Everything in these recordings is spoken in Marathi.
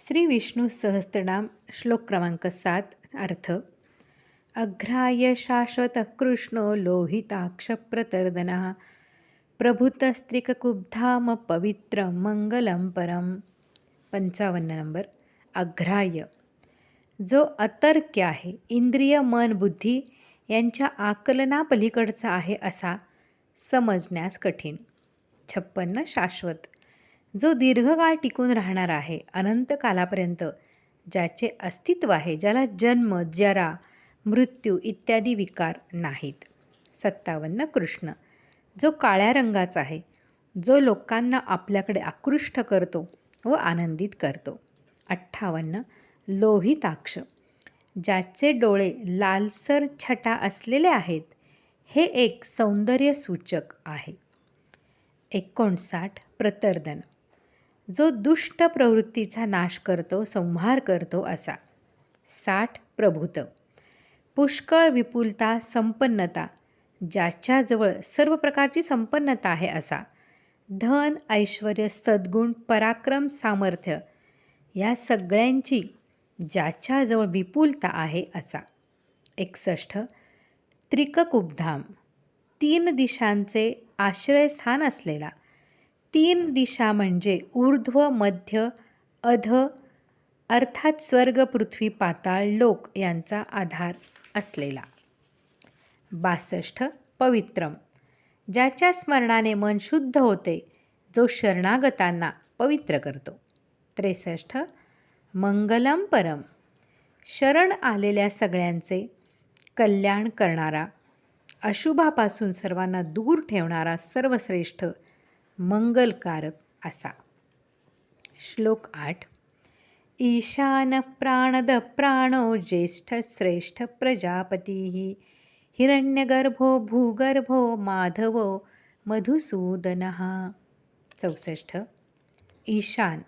श्री विष्णू सहस्त्रनाम श्लोक क्रमांक सात अर्थ अघ्राय शाश्वत कृष्णो लोहिताक्ष प्रतर्दना प्रभुतस्त्रिककुब्धाम पवित्र मंगलम परम। पंचावन्न नंबर अघ्राय। जो अतर्क्य आहे इंद्रिय मन बुद्धी यांच्या आकलनापलीकडचा आहे असा समजण्यास कठीण. छप्पन्न शाश्वत। जो दीर्घकाळ टिकून राहणार आहे अनंत कालापर्यंत ज्याचे अस्तित्व आहे ज्याला जन्म जरा मृत्यू इत्यादी विकार नाहीत. सत्तावन्न कृष्ण. जो काळ्या रंगाचा आहे जो लोकांना आपल्याकडे आकृष्ट करतो व आनंदित करतो. अठ्ठावन्न लोहिताक्ष. ज्याचे डोळे लालसर छटा असलेले आहेत हे एक सौंदर्य सूचक आहे. एकोणसाठ प्रतर्दन. जो दुष्ट प्रवृत्तीचा नाश करतो संहार करतो असा. साठ प्रभूत. पुष्कळ विपुलता संपन्नता ज्याच्याजवळ सर्व प्रकारची संपन्नता आहे असा. धन ऐश्वर सद्गुण पराक्रम सामर्थ्य या सगळ्यांची ज्याच्याजवळ विपुलता आहे असा. एकसष्ट. त्रिककुबधाम. तीन दिशांचे आश्रयस्थान असलेला. तीन दिशा म्हणजे ऊर्ध्व मध्य अध अर्थात स्वर्ग पृथ्वी पाताळ लोक यांचा आधार असलेला. बासष्ट पवित्रम. ज्याच्या स्मरणाने मन शुद्ध होते जो शरणागतांना पवित्र करतो. त्रेसष्ट मंगलम परम. शरण आलेल्या सगळ्यांचे कल्याण करणारा अशुभापासून सर्वांना दूर ठेवणारा सर्वश्रेष्ठ मंगलकारक असा. श्लोक आठ. ईशान प्राणद प्राणो ज्येष्ठ श्रेष्ठ प्रजापती. हिरण्यगर्भो भूगर्भो माधवो मधुसूदन. चौसष्ट. ईशान.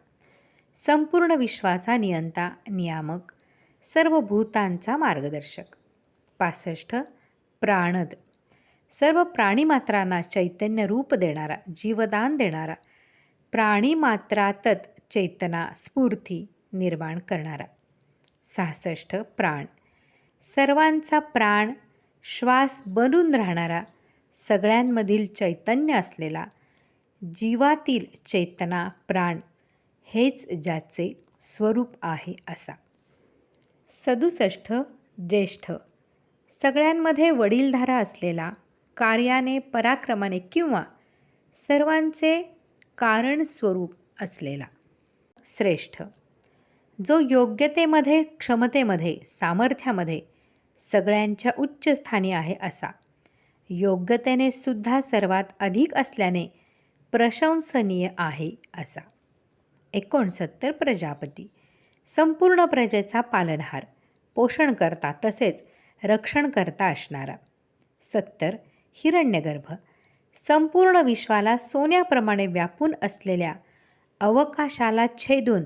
संपूर्ण विश्वाचा नियंता नियामक सर्व भूतांचा मार्गदर्शक. पासष्ट. प्राणद. सर्व प्राणीमात्रांना चैतन्य रूप देणारा जीवदान देणारा प्राणीमात्रातच चेतना स्फूर्ती निर्माण करणारा. सहासष्ट प्राण. सर्वांचा प्राण श्वास बनून राहणारा सगळ्यांमधील चैतन्य असलेला जीवातील चेतना प्राण हेच ज्याचे स्वरूप आहे असा. सदुसष्ट ज्येष्ठ. सगळ्यांमध्ये वडीलधारा असलेला कार्याने पराक्रमाने किंवा सर्वांचे कारण स्वरूप असलेला. श्रेष्ठ. जो योग्यतेमध्ये क्षमतेमध्ये सामर्थ्यामध्ये सगळ्यांच्या उच्च स्थानी आहे असा. योग्यतेने सुद्धा सर्वात अधिक असल्याने प्रशंसनीय आहे असा. एकोणसत्तर प्रजापती. संपूर्ण प्रजेचा पालनहार. पोषण करता तसेच रक्षण करता असणारा. सत्तर हिरण्यगर्भ. संपूर्ण विश्वाला सोन्याप्रमाणे व्यापून असलेल्या अवकाशाला छेदून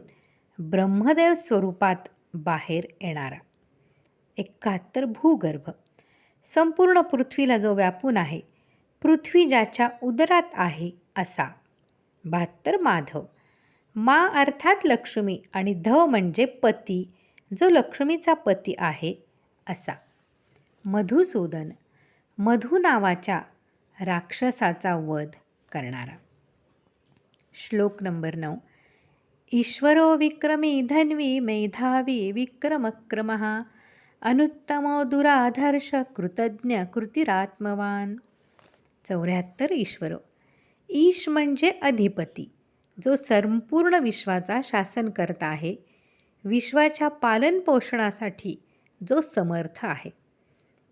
ब्रह्मदेव स्वरूपात बाहेर येणारा. एकाहत्तर भूगर्भ. संपूर्ण पृथ्वीला जो व्यापून आहे पृथ्वी ज्याच्या उदरात आहे असा. बहात्तर माधव. मा अर्थात लक्ष्मी आणि धव म्हणजे पती जो लक्ष्मीचा पती आहे असा. मधुसूदन. मधु नावाच्या राक्षसाचा वध करणारा. श्लोक नंबर नऊ. ईश्वरो विक्रमी धन्वी मेधावी विक्रमक्रम अनुत्तमो दुराधर्ष कृतज्ञ कृतिरात्मवान. चौऱ्याहत्तर ईश्वरो. ईश म्हणजे अधिपती जो संपूर्ण विश्वाचा शासनकर्ता आहे. विश्वाच्या पालनपोषणासाठी जो समर्थ आहे.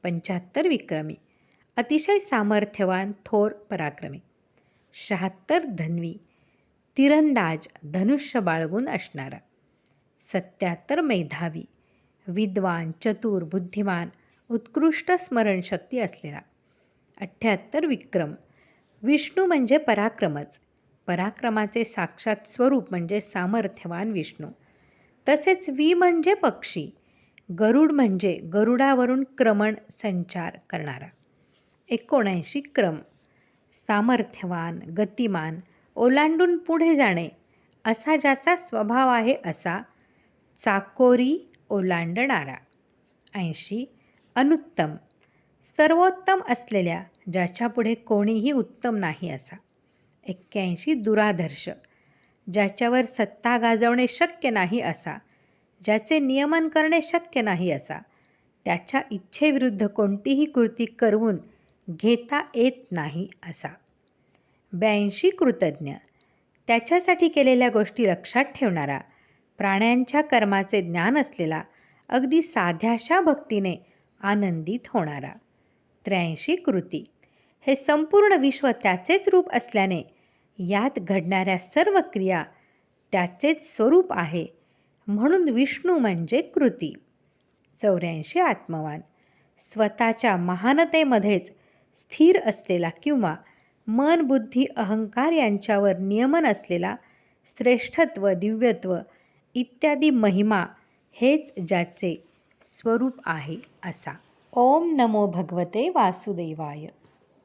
पंच्याहत्तर विक्रमी. अतिशय सामर्थ्यवान थोर पराक्रमी. शहात्तर धन्वी तिरंदाज धनुष्य बाळगून असणारा. सत्याहत्तर मेधावी विद्वान चतुर बुद्धिमान उत्कृष्ट स्मरणशक्ती असलेला. अठ्ठ्याहत्तर विक्रम विष्णू म्हणजे पराक्रमच. पराक्रमाचे साक्षात स्वरूप म्हणजे सामर्थ्यवान विष्णू. तसेच वी म्हणजे पक्षी गरुड म्हणजे गरुडावरून क्रमण संचार करणारा. एकोणऐंशी क्रम. सामर्थ्यवान गतिमान ओलांडून पुढे जाणे असा ज्याचा स्वभाव आहे असा चाकोरी ओलांडणारा. ऐंशी अनुत्तम सर्वोत्तम असलेल्या ज्याच्यापुढे कोणीही उत्तम नाही असा. एक्क्याऐंशी दुराधर्श ज्याच्यावर सत्ता गाजवणे शक्य नाही असा ज्याचे नियमन करणे शक्य नाही असा त्याच्या इच्छेविरुद्ध कोणतीही कृती करवून घेता येत नाही असा. ब्याऐंशी कृतज्ञ. त्याच्यासाठी केलेल्या गोष्टी लक्षात ठेवणारा प्राण्यांच्या कर्माचे ज्ञान असलेला अगदी साध्याशा भक्तीने आनंदित होणारा. त्र्याऐंशी कृती. हे संपूर्ण विश्व त्याचेच रूप असल्याने यात घडणाऱ्या सर्व क्रिया त्याचेच स्वरूप आहे. म्हणून विष्णू म्हणजे कृती. चौऱ्याऐंशी आत्मवान. स्वतःच्या महानतेमध्येच स्थिर असलेला किंवा मन बुद्धी अहंकार यांच्यावर नियमन असलेला श्रेष्ठत्व दिव्यत्व इत्यादी महिमा हेच ज्याचे स्वरूप आहे असा. ओम नमो भगवते वासुदेवाय.